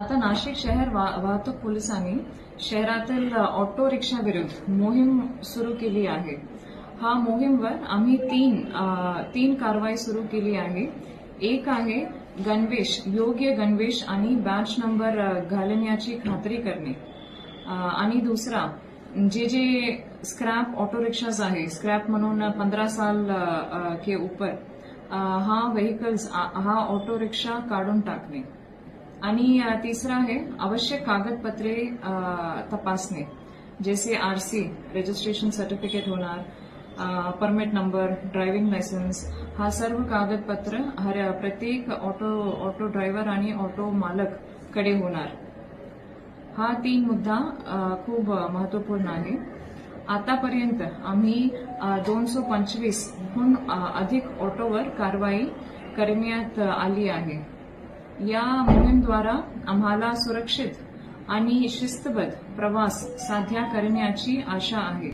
आता नाशिक शहर वाहतूक पोलिसांनी शहरातील ऑटो रिक्षा विरुद्ध मोहीम सुरू केली आहे. हा मोहीमवर आम्ही तीन तीन कारवाई सुरू केली आहे. एक आहे गणवेश योग्य गणवेश आणि बॅच नंबर घालण्याची खात्री करणे. आणि दुसरा जे जे स्क्रॅप ऑटो रिक्षाज आहे स्क्रॅप म्हणून पंधरा साल के ऊपर हा व्हेकल्स हा ऑटो रिक्षा काढून टाकणे. आणि तिसरं आहे आवश्यक कागदपत्रे अ, तपासणे जसे आरसी रजिस्ट्रेशन सर्टिफिकेट होणार परमिट नंबर ड्रायव्हिंग लायसन्स हा सर्व कागदपत्र हर प्रत्येक ऑटो ऑटो ड्रायव्हर आणि ऑटो मालककडे होणार. हा तीन मुद्दा खूप महत्त्वपूर्ण आहे. आतापर्यंत आम्ही दोनशे पंचवीसहून अधिक ऑटोवर कारवाई करण्यात आली आहे. या मोहीमद्वारा आम्हाला सुरक्षित आणि शिस्तबद्ध प्रवास साध्य करण्याची आशा आहे.